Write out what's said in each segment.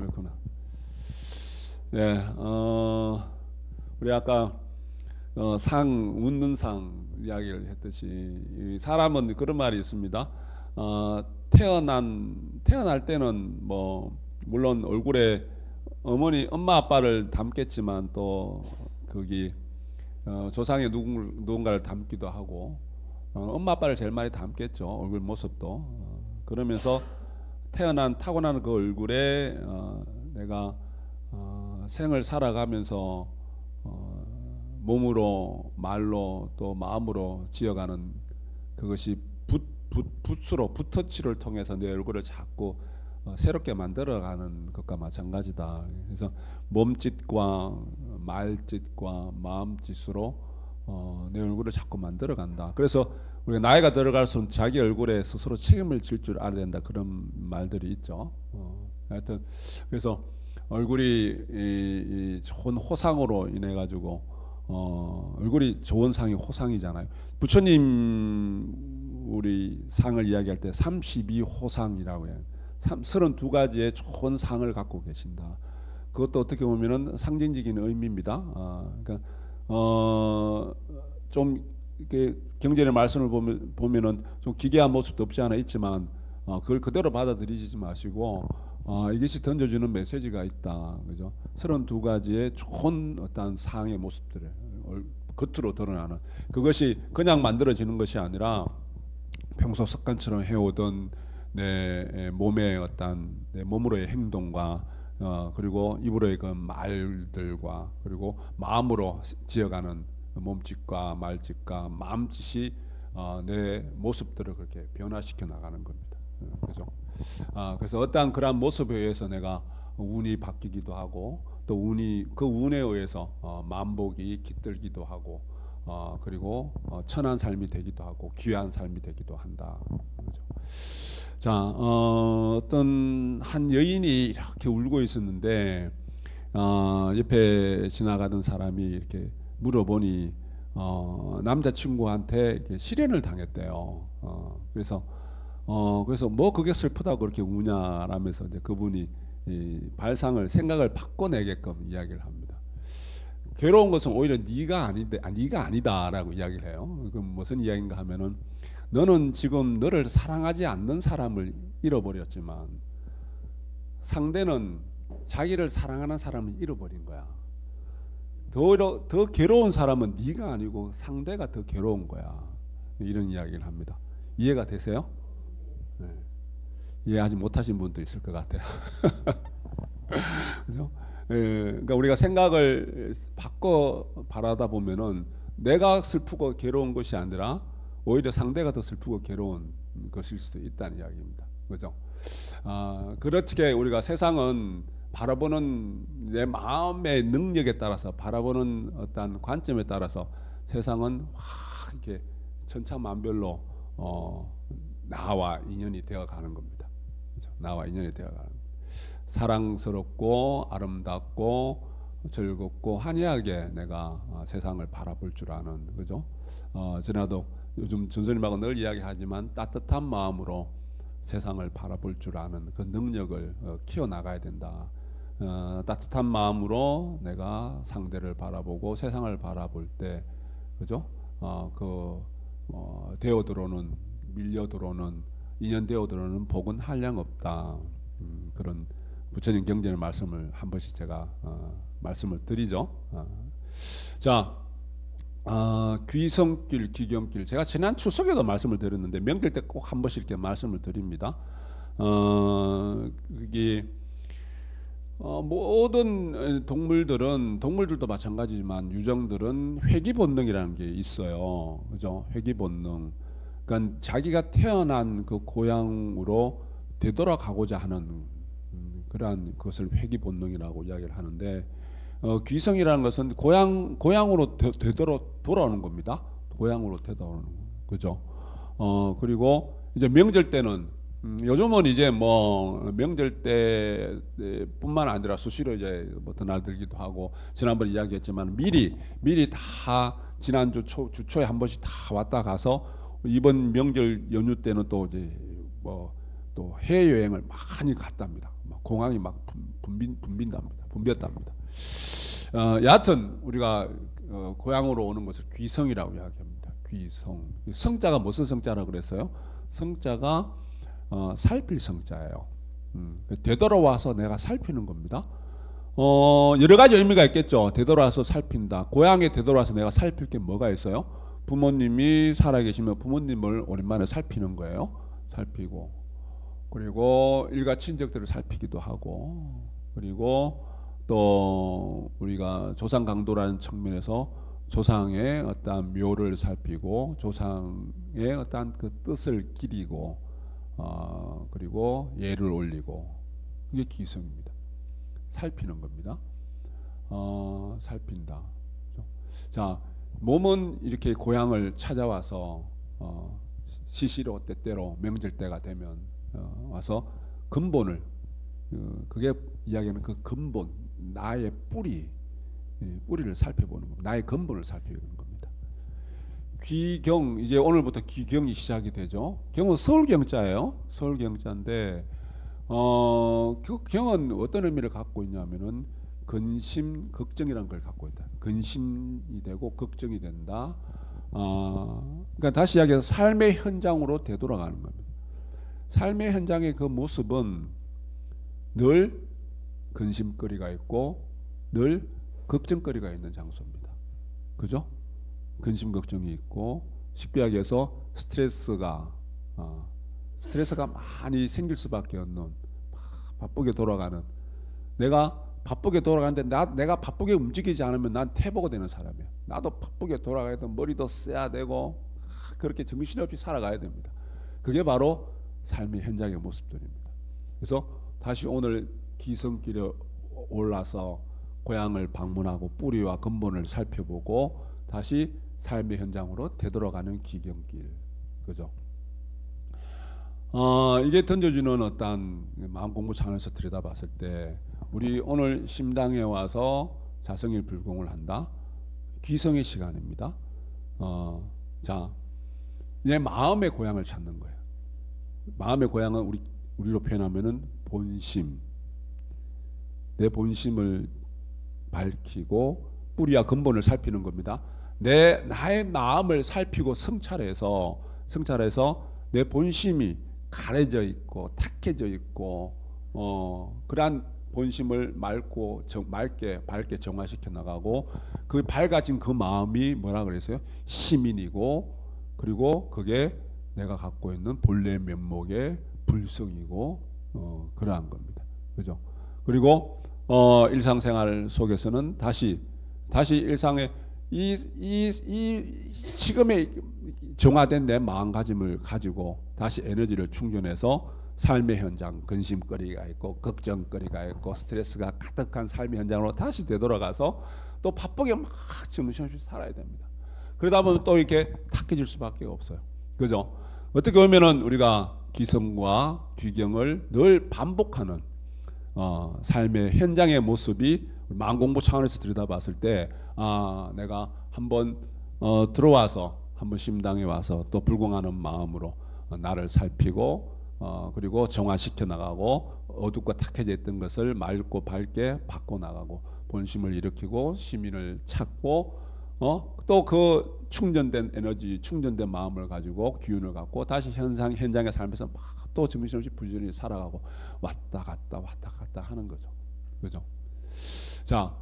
그렇구나. 네, 어, 우리 아까 어, 상 웃는 상 이야기를 했듯이 이 사람은 그런 말이 있습니다. 어, 태어난 태어날 때는 뭐 물론 얼굴에 어머니 엄마 아빠를 담겠지만 또 거기 어, 조상의 누군, 누군가를 담기도 하고 어, 엄마 아빠를 제일 많이 담겠죠 얼굴 모습도 어, 그러면서 태어난 타고난 그 얼굴에 어, 내가 어, 생을 살아가면서 어, 몸으로 말로 또 마음으로 지어가는 그것이 붓, 붓, 붓으로 붓터치를 통해서 내 얼굴을 자꾸 어, 새롭게 만들어가는 것과 마찬가지다. 그래서 몸짓과 말짓과 마음짓으로 어, 내 얼굴을 자꾸 만들어간다. 그래서 우리가 나이가 들어갈수록 자기 얼굴에 스스로 책임을 질 줄 알아야 된다. 그런 말들이 있죠. 어, 하여튼 그래서 얼굴이 이, 이 좋은 호상으로 인해 가지고 어, 얼굴이 좋은 상이 호상이잖아요. 부처님 우리 상을 이야기할 때 32호상이라고 해요. 32가지의 좋은 상을 갖고 계신다. 그것도 어떻게 보면은 상징적인 의미입니다. 아, 그러니까 어, 좀 경전의 말씀을 보면 보면은 좀 기괴한 모습도 없지 않아 있지만 어, 그걸 그대로 받아들이지 마시고 어, 이것이 던져주는 메시지가 있다. 그죠? 32가지의 좋은 어떤 상의 모습들을 얼- 겉으로 드러나는 그것이 그냥 만들어지는 것이 아니라 평소 습관처럼 해오던 내 몸의 어떤 내 몸으로의 행동과 어, 그리고 입으로의 그 말들과 그리고 마음으로 지어가는 몸짓과 말짓과 마음짓이 어, 내 모습들을 그렇게 변화시켜 나가는 겁니다. 어, 그죠? 아, 그래서 어떠한 그러한 모습에 의해서 내가 운이 바뀌기도 하고 또 운이 그 운에 의해서 어, 만복이 깃들기도 하고 어, 그리고 어, 천한 삶이 되기도 하고 귀한 삶이 되기도 한다. 그죠? 자, 어, 어떤 한 여인이 이렇게 울고 있었는데 어, 옆에 지나가던 사람이 이렇게 물어보니 어, 남자친구한테 실연을 당했대요. 어, 그래서 어, 그래서 뭐 그게 슬프다고 그렇게 우냐라면서 이제 그분이 이 발상을 생각을 바꿔내게끔 이야기를 합니다. 괴로운 것은 오히려 네가 아닌데 아, 네가 아니다라고 이야기를 해요. 그 무슨 이야기인가 하면은 너는 지금 너를 사랑하지 않는 사람을 잃어버렸지만 상대는 자기를 사랑하는 사람을 잃어버린 거야. 더, 더 괴로운 사람은 네가 아니고 상대가 더 괴로운 거야. 이런 이야기를 합니다. 이해가 되세요? 네. 이해하지 못하신 분도 있을 것 같아요. 그죠? 예, 그러니까 우리가 생각을 바꿔 바라다 보면은 내가 슬프고 괴로운 것이 아니라 오히려 상대가 더 슬프고 괴로운 것일 수도 있다는 이야기입니다. 그죠? 아, 그렇게 우리가 세상은 바라보는 내 마음의 능력에 따라서 바라보는 어떤 관점에 따라서 세상은 확 이렇게 천차만별로 어, 나와 인연이 되어 가는 겁니다. 그죠? 나와 인연이 되어 가는. 사랑스럽고 아름답고 즐겁고 환희하게 내가 어, 세상을 바라볼 줄 아는 그죠? 어, 전에도 요즘 전선님하고 늘 이야기하지만 따뜻한 마음으로 세상을 바라볼 줄 아는 그 능력을 어, 키워 나가야 된다. 어, 따뜻한 마음으로 내가 상대를 바라보고 세상을 바라볼 때 그죠? 어, 그 어, 되어 들어오는 밀려 들어오는 인연 되어 들어오는 복은 한량 없다. 음, 그런 부처님 경전의 말씀을 한 번씩 제가 어, 말씀을 드리죠. 어. 자, 어, 귀성길, 귀경길. 제가 지난 추석에도 말씀을 드렸는데 명절 때꼭 한 번씩 이렇게 말씀을 드립니다. 어, 이게 어, 모든 동물들은 동물들도 마찬가지지만 유정들은 회귀 본능이라는 게 있어요. 그죠? 회귀 본능. 그러니까 자기가 태어난 그 고향으로 되돌아가고자 하는 음, 그러한 것을 회귀 본능이라고 이야기를 하는데 어, 귀성이라는 것은 고향 고향으로 되, 되돌아 돌아오는 겁니다. 고향으로 되돌아오는 거. 그죠? 어 그리고 이제 명절 때는 음, 요즘은 이제 뭐 명절 때뿐만 아니라 수시로 이제 뭐 드나들기도 하고 지난번 에 이야기했지만 미리 미리 다 지난주 초 주초에 한 번씩 다 왔다 가서 이번 명절 연휴 때는 또 이제 뭐 또 해외 여행을 많이 갔답니다. 막 공항이 막 붐- 분빈 분빈답니다. 분비었답니다. 어, 여하튼 우리가 어, 고향으로 오는 것을 귀성이라고 이야기합니다. 귀성. 이 성자가 무슨 성자라 그랬어요? 성자가 어, 살필 성자예요. 음, 되돌아와서 내가 살피는 겁니다. 어, 여러 가지 의미가 있겠죠. 되돌아와서 살핀다. 고향에 되돌아와서 내가 살필 게 뭐가 있어요? 부모님이 살아계시면 부모님을 오랜만에 살피는 거예요. 살피고 그리고 일가 친척들을 살피기도 하고 그리고 또 우리가 조상 강도라는 측면에서 조상의 어떠한 묘를 살피고 조상의 어떠한 그 뜻을 기리고 어, 그리고 예를 올리고 그게 기성입니다. 살피는 겁니다. 어, 살핀다. 자, 몸은 이렇게 고향을 찾아와서 어, 시시로 때때로 명절 때가 되면 어, 와서 근본을 어, 그게 이야기하는 그 근본 나의 뿌리 예, 뿌리를 살펴보는 겁니다. 나의 근본을 살펴보는. 귀경 이제 오늘부터 귀경이 시작이 되죠. 경은 서울 경자예요. 서울 경자인데 어, 그 경은 어떤 의미를 갖고 있냐면은 근심 걱정이라는 걸 갖고 있다. 근심이 되고 걱정이 된다. 어, 그러니까 다시 이야기해서 삶의 현장으로 되돌아가는 겁니다. 삶의 현장의 그 모습은 늘 근심거리가 있고 늘 걱정거리가 있는 장소입니다. 그죠? 근심 걱정이 있고 이야기해서 스트레스가 어, 스트레스가 많이 생길 수밖에 없는 바쁘게 돌아가는 내가 바쁘게 돌아가는데 나, 내가 바쁘게 움직이지 않으면 난 태보가 되는 사람이야. 나도 바쁘게 돌아가야 돼. 머리도 써야 되고 그렇게 정신없이 살아가야 됩니다. 그게 바로 삶의 현장의 모습들입니다. 그래서 다시 오늘 기성길에 올라서 고향을 방문하고 뿌리와 근본을 살펴보고 다시 삶의 현장으로 되돌아가는 기경길. 그죠? 어, 이게 던져주는 어떤 마음 공부 차원에서 들여다봤을 때 우리 오늘 심당에 와서 자성일 불공을 한다. 귀성의 시간입니다. 어, 자, 내 마음의 고향을 찾는 거예요. 마음의 고향은 우리 우리로 표현하면은 본심. 내 본심을 밝히고 뿌리와 근본을 살피는 겁니다. 내 나의 마음을 살피고 성찰해서 성찰해서 내 본심이 가려져 있고 탁해져 있고 어 그러한 본심을 맑고 정, 맑게 밝게 정화시켜 나가고 그 밝아진 그 마음이 뭐라 그랬어요? 시민이고 그리고 그게 내가 갖고 있는 본래 면목의 불성이고 어, 그러한 겁니다. 그죠? 그리고 어, 일상생활 속에서는 다시 다시 일상의 이, 이, 이 지금의 정화된 내 마음가짐을 가지고 다시 에너지를 충전해서 삶의 현장, 근심거리가 있고 걱정거리가 있고 스트레스가 가득한 삶의 현장으로 다시 되돌아가서 또 바쁘게 막 정신없이 살아야 됩니다. 그러다 보면 또 이렇게 탁해질 수밖에 없어요. 그죠? 어떻게 보면은 우리가 기성과 귀경을 늘 반복하는 어, 삶의 현장의 모습이 마음 공부 차원에서 들여다봤을 때, 아, 내가 한번 어, 들어와서 한번 심당에 와서 또 불공하는 마음으로 어, 나를 살피고 어, 그리고 정화시켜 나가고 어둡고 탁해져 있던 것을 맑고 밝게 바꿔 나가고 본심을 일으키고 시민을 찾고 어, 또 그 충전된 에너지, 충전된 마음을 가지고 기운을 갖고 다시 현상 현장의 삶에서 막 또 정신없이 부지런히 살아가고 왔다 갔다 왔다 갔다 하는 거죠. 그죠? 자,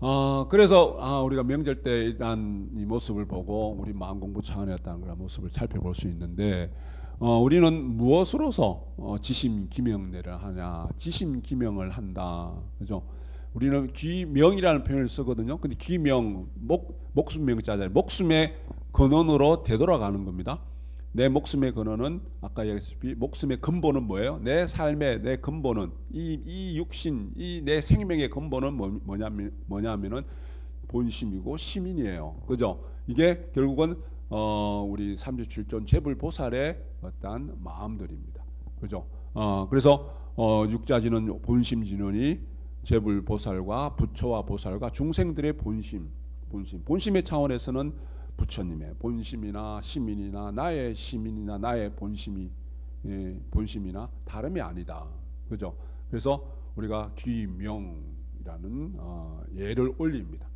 어, 그래서 아, 우리가 명절 때 일단 이 모습을 보고 우리 마음 공부 차원이었다는 그런 모습을 살펴볼 수 있는데 어, 우리는 무엇으로서 어, 지심 기명례를 하냐? 지심 기명을 한다. 그죠? 우리는 기명이라는 표현을 쓰거든요. 근데 기명 목 목숨 명자잖아요. 목숨의 근원으로 되돌아가는 겁니다. 내 목숨의 근원은 아까 얘기했듯이 목숨의 근본은 뭐예요? 내 삶의 내 근본은 이, 이 육신 이 내 생명의 근본은 뭐, 뭐냐면 뭐냐면은 본심이고 시민이에요. 그죠? 이게 결국은 어, 우리 37존 재불 보살의 어떠한 마음들입니다. 그죠? 어, 그래서 어, 육자지는 본심 진원이 재불 보살과 부처와 보살과 중생들의 본심, 본심, 본심의 차원에서는 부처님의 본심이나 시민이나 나의 시민이나 나의 본심이 예, 본심이나 다름이 아니다. 그죠? 그래서 우리가 귀명이라는 어, 예를 올립니다.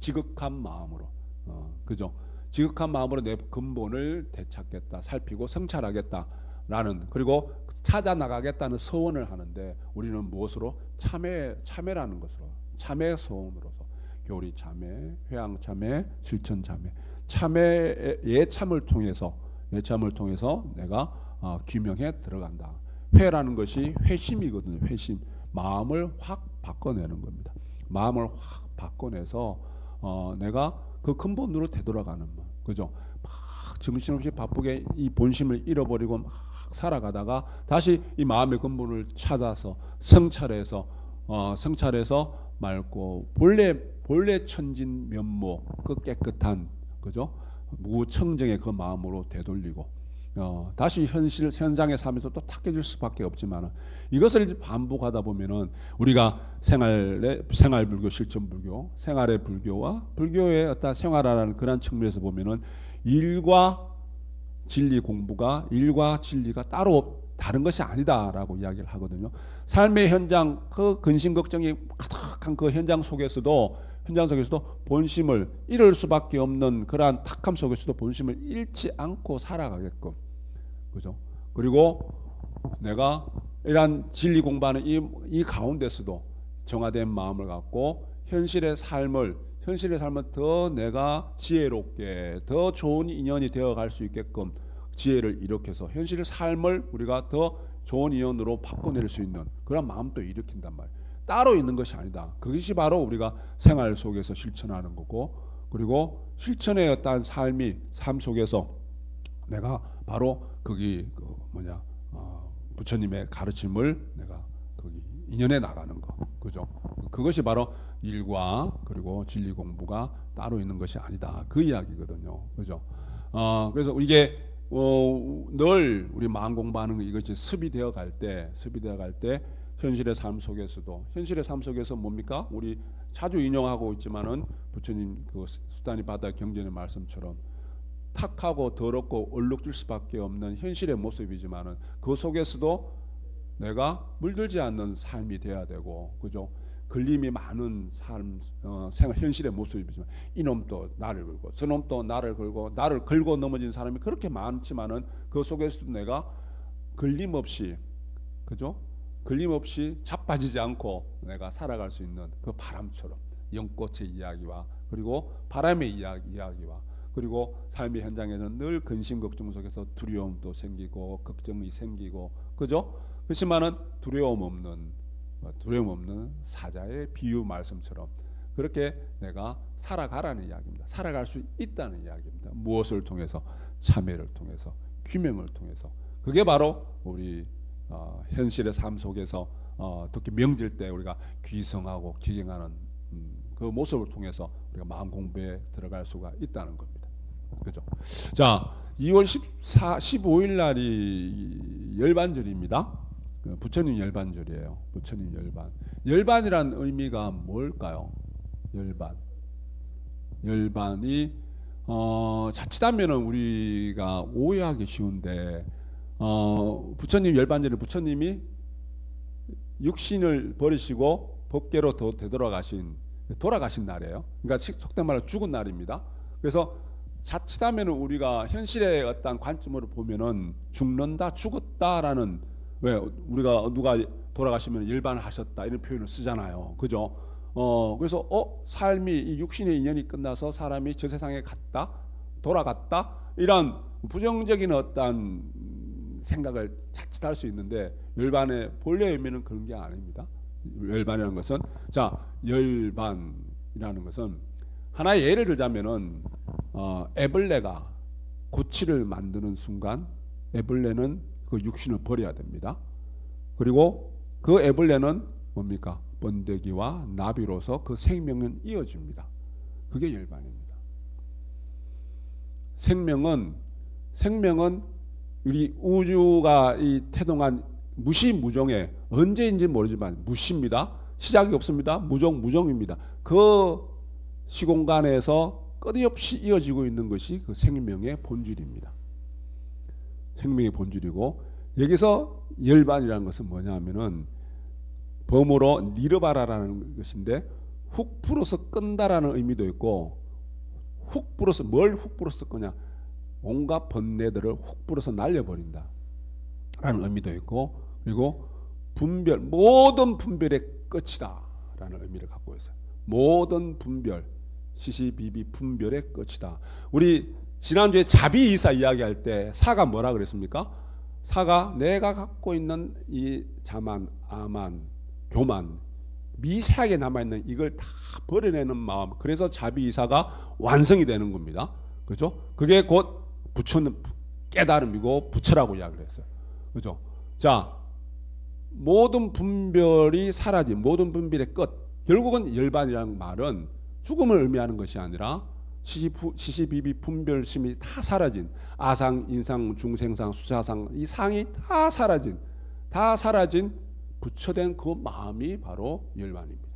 지극한 마음으로, 어, 그죠? 지극한 마음으로 내 근본을 되찾겠다, 살피고 성찰하겠다라는 그리고 찾아 나가겠다는 서원을 하는데 우리는 무엇으로 참회 참회라는 것으로 참회 서원으로서 교리 참회, 회양 참회, 실천 참회, 참회의 예참을 통해서 예참을 통해서 내가 어, 귀명에 들어간다. 회라는 것이 회심이거든요. 회심 마음을 확 바꿔내는 겁니다. 마음을 확 바꿔내서 어, 내가 그 근본으로 되돌아가는 마음, 그죠? 막 정신없이 바쁘게 이 본심을 잃어버리고 막 살아가다가 다시 이 마음의 근본을 찾아서 성찰해서 어, 성찰해서 맑고 본래 본래 천진 면모 그 깨끗한 그죠? 무청정의 그 마음으로 되돌리고 어, 다시 현실 현장의 삶에서 또 탁해질 수밖에 없지만 이것을 반복하다 보면은 우리가 생활의 생활 불교 실천 불교 생활의 불교와 불교의 어떤 생활하라는 그런 측면에서 보면은 일과 진리 공부가 일과 진리가 따로 다른 것이 아니다라고 이야기를 하거든요. 삶의 현장 그 근심 걱정이 가득한 그 현장 속에서도 현장 속에서도 본심을 잃을 수밖에 없는 그러한 탁함 속에서도 본심을 잃지 않고 살아가게끔 그죠? 그리고 내가 이러한 진리 공부하는 이, 이 가운데서도 정화된 마음을 갖고 현실의 삶을 현실의 삶은 더 내가 지혜롭게 더 좋은 인연이 되어 갈 수 있게끔 지혜를 일으켜서 현실의 삶을 우리가 더 좋은 인연으로 바꿔낼 수 있는 그런 마음도 일으킨단 말이에요. 따로 있는 것이 아니다. 그것이 바로 우리가 생활 속에서 실천하는 거고 그리고 실천의 어떤 삶이 삶 속에서 내가 바로 거기 그 뭐냐 어, 부처님의 가르침을 내가 거기 인연해 나가는 거. 그죠? 그것이 바로 일과 그리고 진리 공부가 따로 있는 것이 아니다. 그 이야기거든요. 그죠? 어 그래서 이게 어, 늘 우리 마음 공부하는 거 이것이 습이 되어 갈 때 습이 되어 갈때 현실의 삶 속에서도 현실의 삶 속에서 뭡니까 우리 자주 인용하고 있지만은 부처님 그 수단이 바다 경전의 말씀처럼 탁하고 더럽고 얼룩질 수밖에 없는 현실의 모습이지만은 그 속에서도 내가 물들지 않는 삶이 돼야 되고 그죠? 걸림이 많은 삶 어, 생활 현실의 모습이지만 이놈도 나를 걸고 저놈도 나를 걸고 나를 걸고 넘어진 사람이 그렇게 많지만은 그 속에서도 내가 걸림 없이 그죠? 걸림없이 자빠지지 않고 내가 살아갈 수 있는 그 바람처럼 연꽃의 이야기와 그리고 바람의 이야기, 이야기와 그리고 삶의 현장에는 늘 근심 걱정 속에서 두려움도 생기고 걱정이 생기고 그죠? 그렇지만은 두려움 없는 어, 두려움 없는 사자의 비유 말씀처럼 그렇게 내가 살아가라는 이야기입니다. 살아갈 수 있다는 이야기입니다. 무엇을 통해서 참회를 통해서 귀명을 통해서 그게 바로 우리 어, 현실의 삶 속에서 어, 특히 명절 때 우리가 귀성하고 기경하는 음, 그 모습을 통해서 우리가 마음 공부에 들어갈 수가 있다는 겁니다. 그죠? 자, 2월 14, 15일 날이 열반절입니다. 그 부처님 열반절이에요. 부처님 열반. 열반이란 의미가 뭘까요? 열반. 열반이 어, 자칫하면은 우리가 오해하기 쉬운데 어, 부처님 열반절에 부처님이 육신을 버리시고 법계로 더 되돌아가신 돌아가신 날이에요. 그러니까 속된 말로 죽은 날입니다. 그래서 자칫하면 우리가 현실의 어떤 관점으로 보면은 죽는다, 죽었다라는 왜 우리가 누가 돌아가시면 일반하셨다 이런 표현을 쓰잖아요. 그죠? 어 그래서 어 삶이 이 육신의 인연이 끝나서 사람이 저 세상에 갔다 돌아갔다 이런 부정적인 어떤 생각을 자칫할 수 있는데 열반의 본래 의미는 그런 게 아닙니다. 열반이라는 것은 자 열반이라는 것은 하나의 예를 들자면은 어, 애벌레가 고치를 만드는 순간 애벌레는 그 육신을 버려야 됩니다. 그리고 그 애벌레는 뭡니까? 번데기와 나비로서 그 생명은 이어집니다. 그게 열반입니다. 생명은 생명은 우리 우주가 이 태동한 무시무종의 언제인지 모르지만 무시입니다. 시작이 없습니다. 무종 무종입니다. 그 시공간에서 끊임없이 이어지고 있는 것이 그 생명의 본질입니다. 생명의 본질이고 여기서 열반이라는 것은 뭐냐면은 범으로 니르바라라는 것인데 훅 불어서 끈다라는 의미도 있고 훅 불어서 뭘 훅 불어서 거냐 온갖 번뇌들을 훅 불어서 날려버린다 라는 의미도 있고 그리고 분별 모든 분별의 끝이다 라는 의미를 갖고 있어요 모든 분별 시시비비 분별의 끝이다 우리 지난주에 자비 이사 이야기할 때 사가 뭐라 그랬습니까? 사가 내가 갖고 있는 이 자만, 아만, 교만, 미세하게 남아 있는 이걸 다 버려내는 마음. 그래서 자비 이사가 완성이 되는 겁니다. 그죠? 그게 곧 부처는 깨달음이고 부처라고 이야기를 했어요. 그죠? 자, 모든 분별이 사라진 모든 분별의 끝. 결국은 열반이라는 말은 죽음을 의미하는 것이 아니라 시시비비 분별심이 다 사라진 아상, 인상, 중생상, 수사상 이 상이 다 사라진 다 사라진 부처된 그 마음이 바로 열반입니다.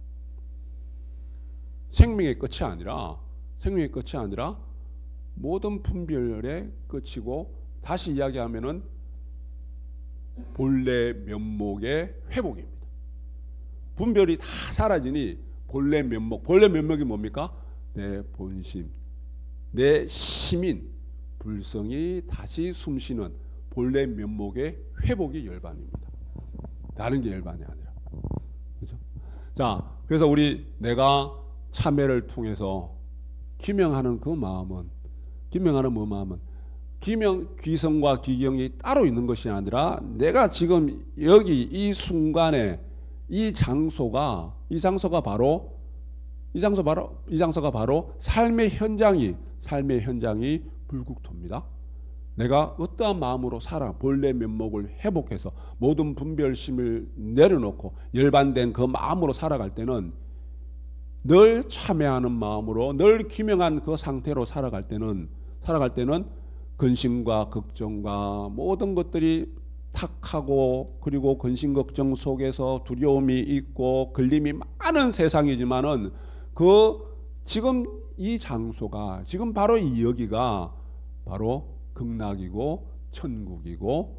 생명의 끝이 아니라 생명의 끝이 아니라 모든 분별의 끝이고 다시 이야기하면은 본래 면목의 회복입니다. 분별이 다 사라지니 본래 면목, 본래 면목이 뭡니까? 내 본심, 내 시민, 불성이 다시 숨쉬는 본래 면목의 회복이 열반입니다. 다른 게 열반이 아니라. 그죠? 자, 그래서 우리 내가 참회를 통해서 기명하는 그 마음은 기명하는 그 마음은 기명 귀성과 기경이 따로 있는 것이 아니라 내가 지금 여기 이 순간에 이 장소가 이 장소가 바로 이 장소 바로 이 장소가 바로 삶의 현장이 삶의 현장이 불국토입니다. 내가 어떠한 마음으로 살아 본래 면목을 회복해서 모든 분별심을 내려놓고 열반된 그 마음으로 살아갈 때는 늘 참회하는 마음으로 늘 기명한 그 상태로 살아갈 때는 살아갈 때는 근심과 걱정과 모든 것들이 탁하고 그리고 근심 걱정 속에서 두려움이 있고 걸림이 많은 세상이지만은 그 지금 이 장소가 지금 바로 이 여기가 바로 극락이고 천국이고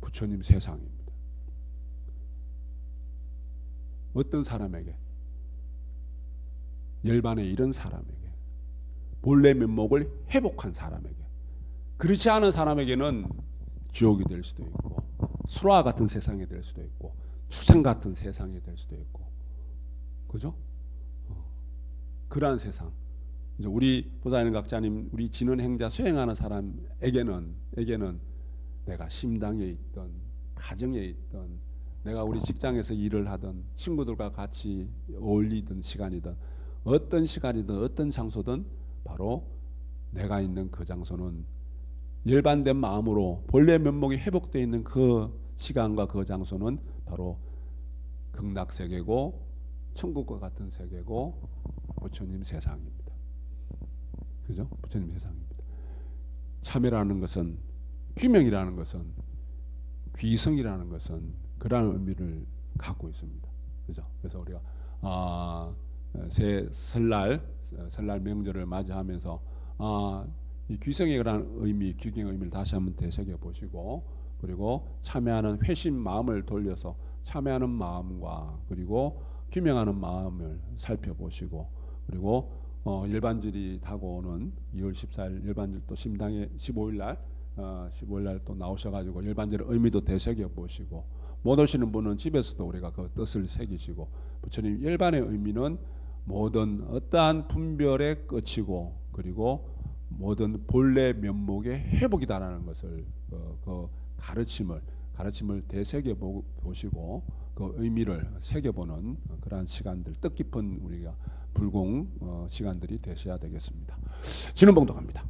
부처님 세상입니다. 어떤 사람에게 열반의 이런 사람에게 본래 면목을 회복한 사람에게. 그렇지 않은 사람에게는 지옥이 될 수도 있고 수라 같은 세상이 될 수도 있고 축생 같은 세상이 될 수도 있고. 그죠? 어, 그러한 세상. 이제 우리 보살님 각자님 우리 진원 행자 수행하는 사람에게는 에게는 내가 심당에 있던 가정에 있던 내가 우리 직장에서 일을 하던 친구들과 같이 어울리던 시간이든 어떤 시간이든 어떤 장소든 바로 내가 있는 그 장소는 열반된 마음으로 본래 면목이 회복되어 있는 그 시간과 그 장소는 바로 극락 세계고 천국과 같은 세계고 부처님 세상입니다. 그죠? 부처님 세상입니다. 참회라는 것은 귀명이라는 것은 귀성이라는 것은 그러한 의미를 갖고 있습니다. 그죠? 그래서 우리가 아, 새 설날 설날 명절을 맞이하면서 아, 이 귀성에 관한 의미, 귀경의 의미를 다시 한번 되새겨 보시고 그리고 참여하는 회심 마음을 돌려서 참여하는 마음과 그리고 귀명하는 마음을 살펴보시고 그리고 어, 일반절이 다가오는 2월 14일 일반절 또 심당에 15일 날 어, 15일 날 또 나오셔가지고 일반절의 의미도 되새겨 보시고 못 오시는 분은 집에서도 우리가 그 뜻을 새기시고 부처님 일반의 의미는 모든 어떠한 분별의 끝이고 그리고 모든 본래 면목의 회복이다라는 것을 그, 그 가르침을 가르침을 되새겨 보- 보시고 그 의미를 새겨보는 그러한 시간들 뜻깊은 우리가 불공 어, 시간들이 되셔야 되겠습니다. 진흥봉도 갑니다.